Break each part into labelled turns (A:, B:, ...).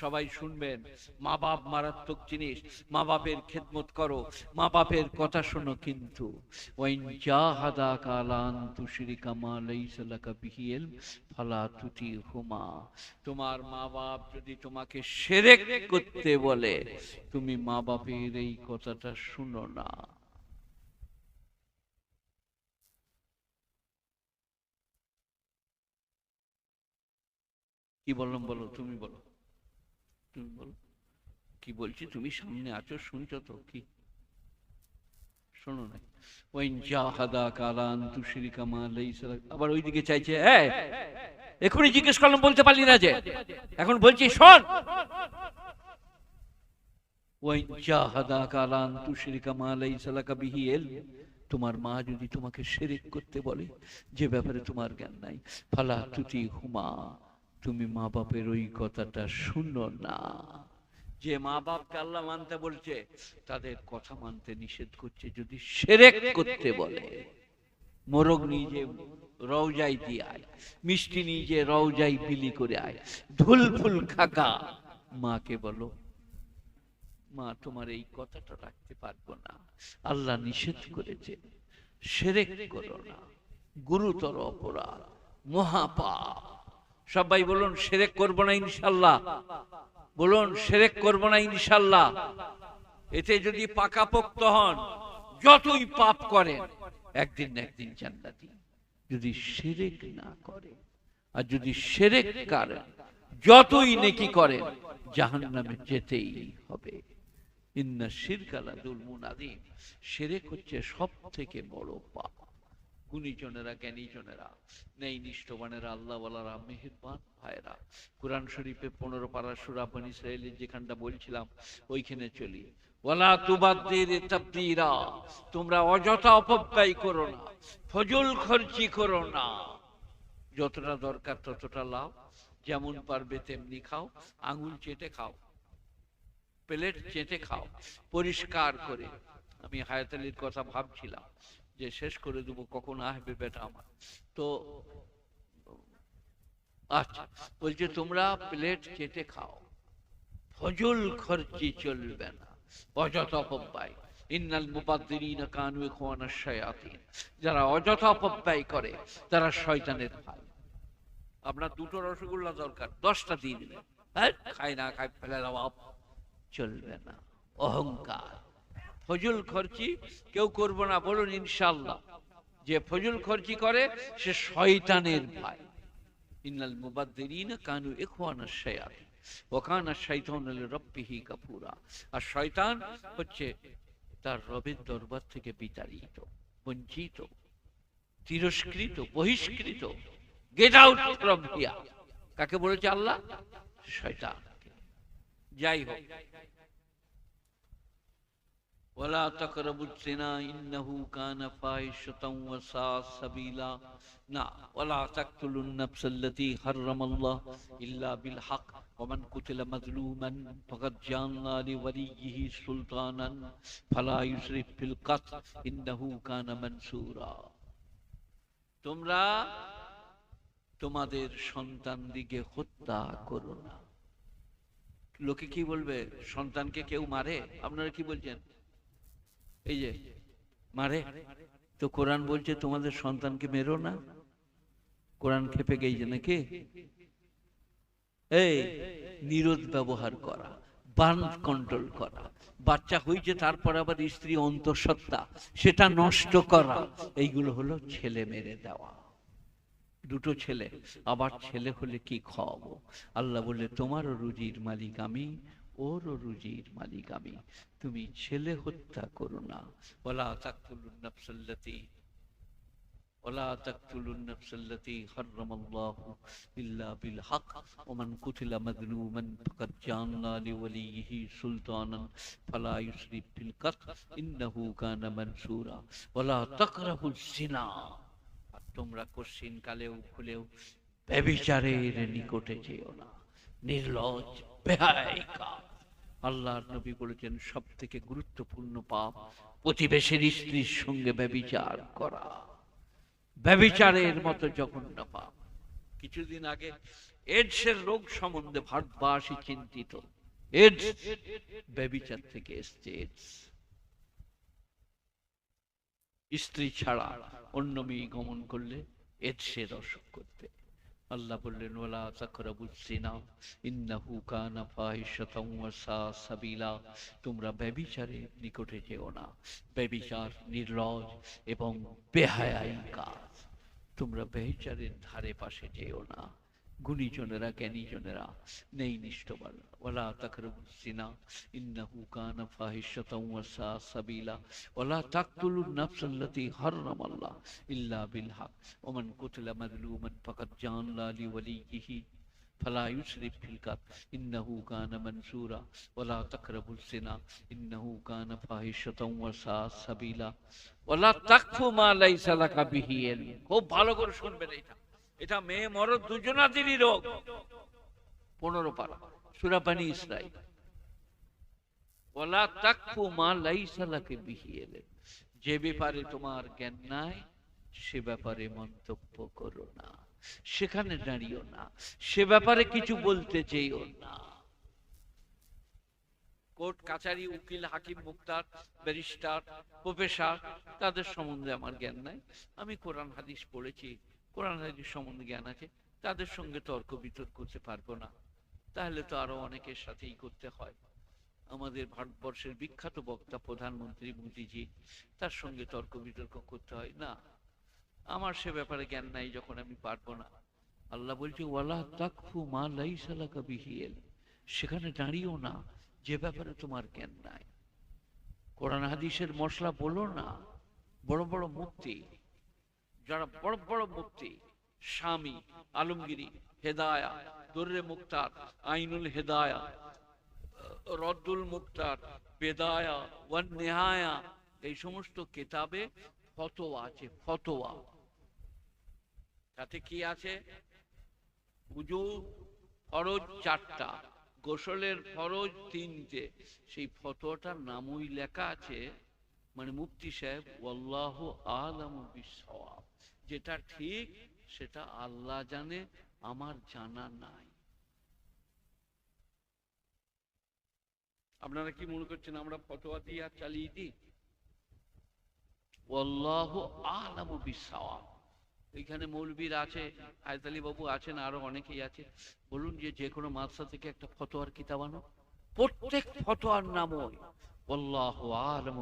A: সবাই শুনবেন। মা বাপ মারাত্মক জিনিস। মা বাপের খেদমত করো। মা বাপের কথা শোনো কিন্তু। তোমার মা বাপ যদি তোমাকে শিরক করতে বলে, তুমি মা বাপের এই কথাটা শুনো না। কি বললাম বলো? তুমি বলো। কি বলছি? তুমি সামনে আছো, শুনছো তো? কি? শোনো না ওয়াইন জাহাদা কালান আবার চাইছে হ্যাঁ এখনই জিজ্ঞেস করলাম, বলতে পারলি না যে? এখন বলছি, শোন! ওয়াইন জাহাদা কালান তুশরিকা মা লাইসা লাকা বিহি ইলম তোমার মা যদি তোমাকে শিরিক করতে বলে, যে ব্যাপারে তোমার জ্ঞান নাই, ফালা তুতি হুমা তুমি মা বাপের ওই কথাটা শুনো না। যে মা বাপকে আল্লাহ মানতে বলছে, তাদের কথা মানতে নিষেধ করছে, যদি সেরেক করতে বলে। মোরগ নিজে রওজাই দিয়ে আয়, মিষ্টি নিজে রওজাই বিলি করে আয়, ধুল ফুল খাকা মাকে বলো, মা, তোমার এই কথাটা রাখতে পারব না। আল্লাহ নিষেধ করেছে, সেরেক করো না। গুরুতর অপরাধ, মহাপাপ। সবাই বলুন, সেরেক করব না ইনশাল্লাহ। বলুন, সেরেক করব না ইনশাল্লাহ। এতে যদি পাকাপোক্ত হন, যতই পাপ করেন, একদিন না একদিন জান্নাতি। যদি সেরেক না করে, আর যদি সেরেক করেন যতই নেকি করেন জাহান্নামে যেতেই হবে। ইন্না শিরকালা দুলমুন আদিম সেরেক হচ্ছে সব থেকে বড় পাপ। গুণীজনেরা, জ্ঞানীজনেরা নেই নিষ্ঠবানেরা আল্লাহ বলারা মেহেরবান ভাইরা কোরআন শরীফে পনেরো পারা সুরা বন ইসরায়েলের যেখানটা বলছিলাম, ওইখানে চলি। ওয়ালা তুবাদ্দির তাবদীরা, তোমরা অযথা অপব্যয় করো না, ফজল খরচি করো না। যতটা দরকার ততটা লাভ যেমন পারবে তেমনি খাও, আঙুল চেটে খাও, প্লেট চেটে খাও, পরিষ্কার করে। আমি হায়াতালির কথা ভাবছিলাম যে শেষ করে দেবো, কখন আসবে বেটা আমার। তো আচ্ছা বলছে, তোমরা প্লেট চেটে খাও। ফজল খরচি চলবে না। অযথা অপব্যয় ইন্নাল কানু যারা অযথা অপব্যয় করে, তারা শয়তানের ভাই। আপনার দুটো রসগোল্লা দরকার, দশটা দিয়ে দিলেন। হ্যাঁ খাই না খাই ফেলে চলবে না। অহংকার। ফজল খরচি কেউ করব না, বলুন ইনশাল্লাহ যে ফজল খরচি করে, সে শয়তানের ভাই। ইন্নাল মুবাদ্দিরিনা কানু ইখওয়ানাশ শায়াতিন ওকানা শাইতান রব্বিহি কাপুরা আর শয়তান হচ্ছে তার রবের দরবার থেকে বিতাড়িত, বঞ্চিত, তিরস্কৃত, বহিষ্কৃত গেট আউট ফ্রম হিয়া কাকে বলেছে আল্লাহ? শয়তান যাই হোক ولا تقربوا الزنا إنه كان فاحشة وساء سبيلا না ولا تقتلوا النفس التي حرم الله إلا بالحق ومن قتل مظلوما فقد جعلنا لوليه سلطانا فلا يسرف في القتل إنه كان منصورا তোমরা তোমাদের সন্তান দিকে হত্যা করো না লোকে কি বলবে সন্তানকে কেউ মারে আপনারা কি বলছেন এই যে, মারে, তো কোরআন বলছে তোমাদের সন্তানকে মেরো না। কোরআন খেপে গেছে নাকি? এই, নিরোধ ব্যবহার করা কন্ট্রোল করা, বাচ্চা হয়েছে তারপর আবার স্ত্রী অন্তঃসত্ত্বা, সেটা নষ্ট করা, এইগুলো হলো ছেলে মেরে দেওয়া। দুটো ছেলে, আবার ছেলে হলে কি খাওয়াবো? আল্লাহ বললে, তোমারও রুজির মালিক আমি ওরও রুজির মালিক আমি তুমি ছেলে হত্যা করো না ওলা তাকতুলুন নাফসাল্লাতি ولا تقتلوا النفس التي حرم الله إلا بالحق ومن قتل مظلوما فقد جعلنا لوليه سلطانا فلا يسرف في القتل إنه كان منصورا ولا تقربوا الزنا আর তোমরা কশিন কালেও ভুলেও ব্যভিচারের নিকটে যেও না নির্লজ্জ বেহাইকা আল্লাহর নবী বলেছেন সব থেকে গুরুত্বপূর্ণ পাপ প্রতিবেশীর স্ত্রীর সঙ্গে ব্যভিচার করা। ব্যভিচারের মতো জঘন্য পাপ। কিছুদিন আগে এডসের রোগ সম্বন্ধে ভারতবাসী চিন্তিত। এডস ব্যবিচার থেকে এসছে এডস স্ত্রী ছাড়া অন্য মেয়ে গমন করলে এডসের অসুখ করবে আল্লাহ বললেন ওলা তাকরাবুসিনা ইন্নাহু কানা ফাহিশাতাও ওয়া সাবিলা। তোমরা ব্যভিচারে নিকটে যেও না। ব্যভিচার নির্লজ এবং বেহায়াই কাজ তোমরা ব্যভিচারের ধারে পাশে যেও না। গুণীজনেরা জ্ঞানীজনেরা নেই নিষ্ঠবান ওয়ালা তাকরাবুজ জিনা ইন্নাহু কানা ফাহিশাতাও ওয়া সা সাবিলা ওয়ালা তাকতুলুন নাফসাল্লাতী হারামাল্লাহ ইল্লা বিল হক ومن قتل مظلوما فقد جعلنا لوليه فلا يسرف في القتل إنه كان منصورا ولا تقربوا الزنا إنه كان فاحشة وساء سبيلا ولا تقف ما ليس لك به علم খুব ভালো করে শুনবেন এটা এটা মেয়ে মরদ দুজনাদেরই রোগ। পনেরো পারা। সূরা বানি ইসরাইল ওয়ালা তাকফু মা লাইসা লাকা বিহি যে ব্যাপারে তোমার জ্ঞান নাই, সে ব্যাপারে মন্তব্য করো না। সেখানে দাঁড়িও না। সে ব্যাপারে কিছু বলতে চেয়েও না। কোর্ট কাছারি উকিল, হাকিম, মুক্তার, ব্যারিস্টার, প্রফেসর, তাদের সম্বন্ধে আমার জ্ঞান নাই। আমি কোরআন, হাদিস পড়েছি। কোরআন হাদিস সম্বন্ধে জ্ঞান আছে, তাদের সঙ্গে তর্ক বিতর্ক করতে পারব না। তাহলে তো আরও অনেকের সাথেই করতে হয়। আমাদের ভারতবর্ষের বিখ্যাত বক্তা প্রধানমন্ত্রী মোদিজি, তার সঙ্গে তর্ক বিতর্ক করতে হয়। না, আমার সে ব্যাপারে জ্ঞান নাই, যখন আমি পারব না। আল্লাহ বলছে, ওয়ালা তাকফু মা লাইসা লাকা বিহি ইলম। সেখানে দাঁড়িয়েও না, যে ব্যাপারে তোমার জ্ঞান নাই। কোরআন হাদিসের মশলা বলো না, বড় বড় মুক্তি যারা বড় বড় মুক্তি স্বামী, আলমগিরি, হেদায়া, দর্রে মুক্তার, আইনুল হেদায়া, রদ্দুল মুক্তার, বেদায়া, ওয়ান নেহায়া, এই সমস্ত কেতাবে ফতোয়া আছে, ফতোয়া। তাতে কি আছে? উজু ফরজ চারটা, গোসলের ফরজ তিনটে। সেই ফতোয়াটার নামই লেখা আছে মানে মুফতি সাহেব আলামু বিসওয়াব যেটা ঠিক, সেটা আল্লাহ জানে, আমার জানা নাই। আপনারা কি মনে করছেন আমরা ফতোয়া দিয়ে আর চালিয়ে দিই? এখানে মৌলবীর আছে আয়তালি বাবু আছেন, আরও অনেকেই আছে। বলুন যে যে কোনো মাদ্রাসা থেকে একটা ফতোয়ার কিতাব আনো। প্রত্যেক ফতোয়ার নাম ওই আলম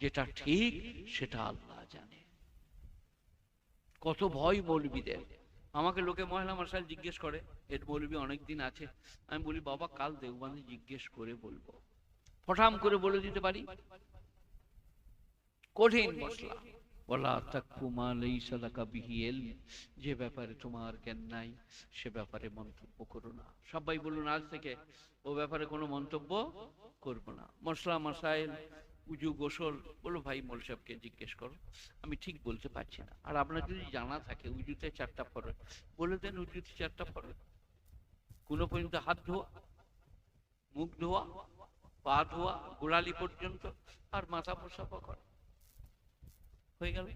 A: যেটা ঠিক, সেটা আল্লাহ জানে। কত ভয় মৌলবীদের। আমাকে লোকে মহিলা মশাই জিজ্ঞেস করে, এর মৌলবী অনেকদিন আছে? আমি বলি, বাবা, কাল দেওবানে জিজ্ঞেস করে বলব। ফঠাম করে বলে দিতে পারি? কঠিন মশলা। ওলা তাকফু মা লাইসা লাকা বিহি ইলম। যে ব্যাপারে তোমার জ্ঞান নাই, সে ব্যাপারে মন্তব্য করো না। সবাই বলুন, আজ থেকে ও ব্যাপারে কোনো মন্তব্য করব না। মশলা, মাসাইল উজু গোসল বলো ভাই মোল সাহেবকে জিজ্ঞেস করো, আমি ঠিক বলতে পারছি না। আর আপনার যদি জানা থাকে উজুতে চারটা ফরজ বলে দেন উজুতে চারটা ফরজ কোনো পর্যন্ত হাত ধোয়া, মুখ ধোয়া, পা ধোয়া, গোড়ালি পর্যন্ত, আর মাথা পোষাপা করা। হয়ে গেল?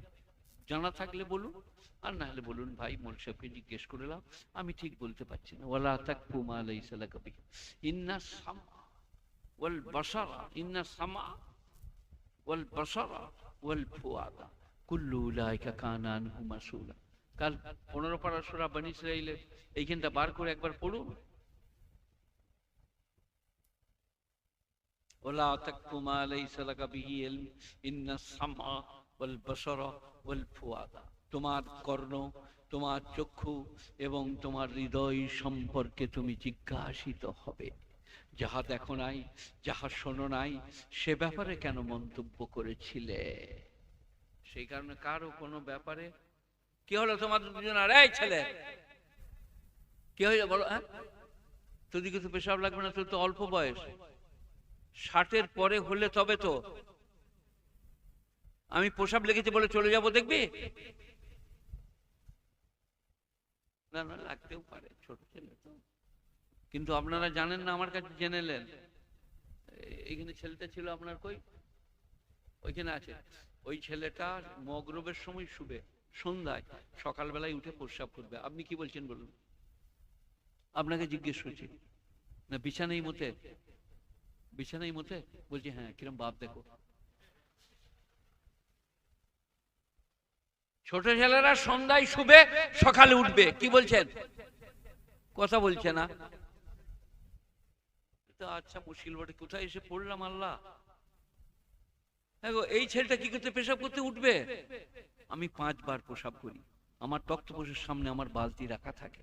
A: জানা থাকলে বলুন, আর না হলে বলুন ভাই মোল সাহেবকে জিজ্ঞেস করলাম আমি ঠিক বলতে পারছি না। ওয়ালা তাকফু মা লাইসা লাকা বিহি। ইন্না সামা ওয়াল বাসারা ইন্না সামা কাল 15 পারা সূরা বনি ইসরাইলের এইখানটা বার করে একবার পড়ুন। তোমার কর্ণ, তোমার চক্ষু এবং তোমার হৃদয় সম্পর্কে তুমি জিজ্ঞাসিত হবে। যাহা দেখো নাই, যাহা শোনো নাই, সে ব্যাপারে কেন মন্তব্য করেছিলে? সেই কারণে কারও কোনো ব্যাপারে কি হলো তোমাদের দুজন আর এই ছেলে! কি হয়েছে বলো হ্যাঁ? তোর দিকে তো পেশাব লাগবে না, তোর তো অল্প বয়স। ষাটের পরে হলে তবে তো। আমি পোশাব লেগেছে বলে চলে যাব, দেখবি? না না, লাগতেও পারে, ছোট ছেলে তো। কিন্তু আপনারা জানেন না, আমার কাছে জেনে নেন। এইখানে ছেলেটা ছিল আপনার কই? ওইখানে আছে। ওই ছেলেটা মগরবের সময় শুবে, সন্ধ্যায়। সকালবেলায় উঠে প্রস্রাব করবে। আপনি কি বলছেন বলুন? আপনাকে জিজ্ঞেস করছি। না বিছানাই মতে? বিছানাই মতে? বলছি হ্যাঁ কিরম বাপ দেখো। ছোট ছেলেরা সন্ধ্যায় শুবে, সকালে উঠবে। কি বলছেন? কথা বলছে না। তো আচ্ছা মুশকিল বটে, কোথায় এসে পড়লাম আল্লাহ? হ্যাঁ এই ছেলেটা কি করতে, পেশাব করতে উঠবে? আমি পাঁচবার প্রসাব করি। আমার তক্তপোষের সামনে আমার বালতি রাখা থাকে।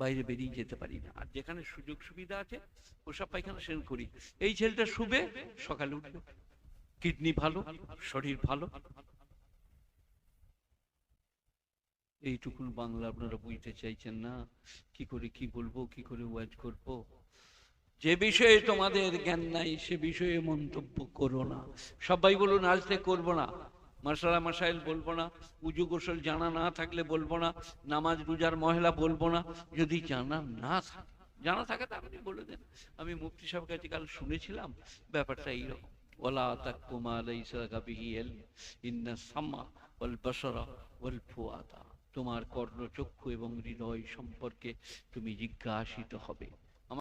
A: বাইরে বেরিয়ে যেতে পারি না। আর যেখানে সুযোগ সুবিধা আছে প্রসাব পায়খানা সেন করি। এই ছেলেটা শুবে, সকালে উঠবে। কিডনি ভালো, শরীর ভালো। এইটুকুন বাংলা আপনারা বুঝতে চাইছেন না? কি করে, কি বলব, কি করে ওয়াজ করব? যে বিষয়ে তোমাদের জ্ঞান নাই, সে বিষয়ে মন্তব্য করো না। সবাই বলুন আজকে করব না। মাসালা মাসাইল বলব না উজু গোসল জানা না থাকলে বলব না, নামাজ রোজার মহিলা বলব না। যদি জানা না থাকে, জানা থাকে তা আপনি বলে দেন। আমি মুফতি সাহেব কাছে কাল শুনেছিলাম, ব্যাপারটা এইরকম। ওলা তাকুমা লাইসা বিহি ইলম, ইন্না সামা ওয়াল বাসারা ওয়াল ফুয়াদা। তোমার কর্ণচক্ষু এবং হৃদয় সম্পর্কে তুমি জিজ্ঞাসিত হবে।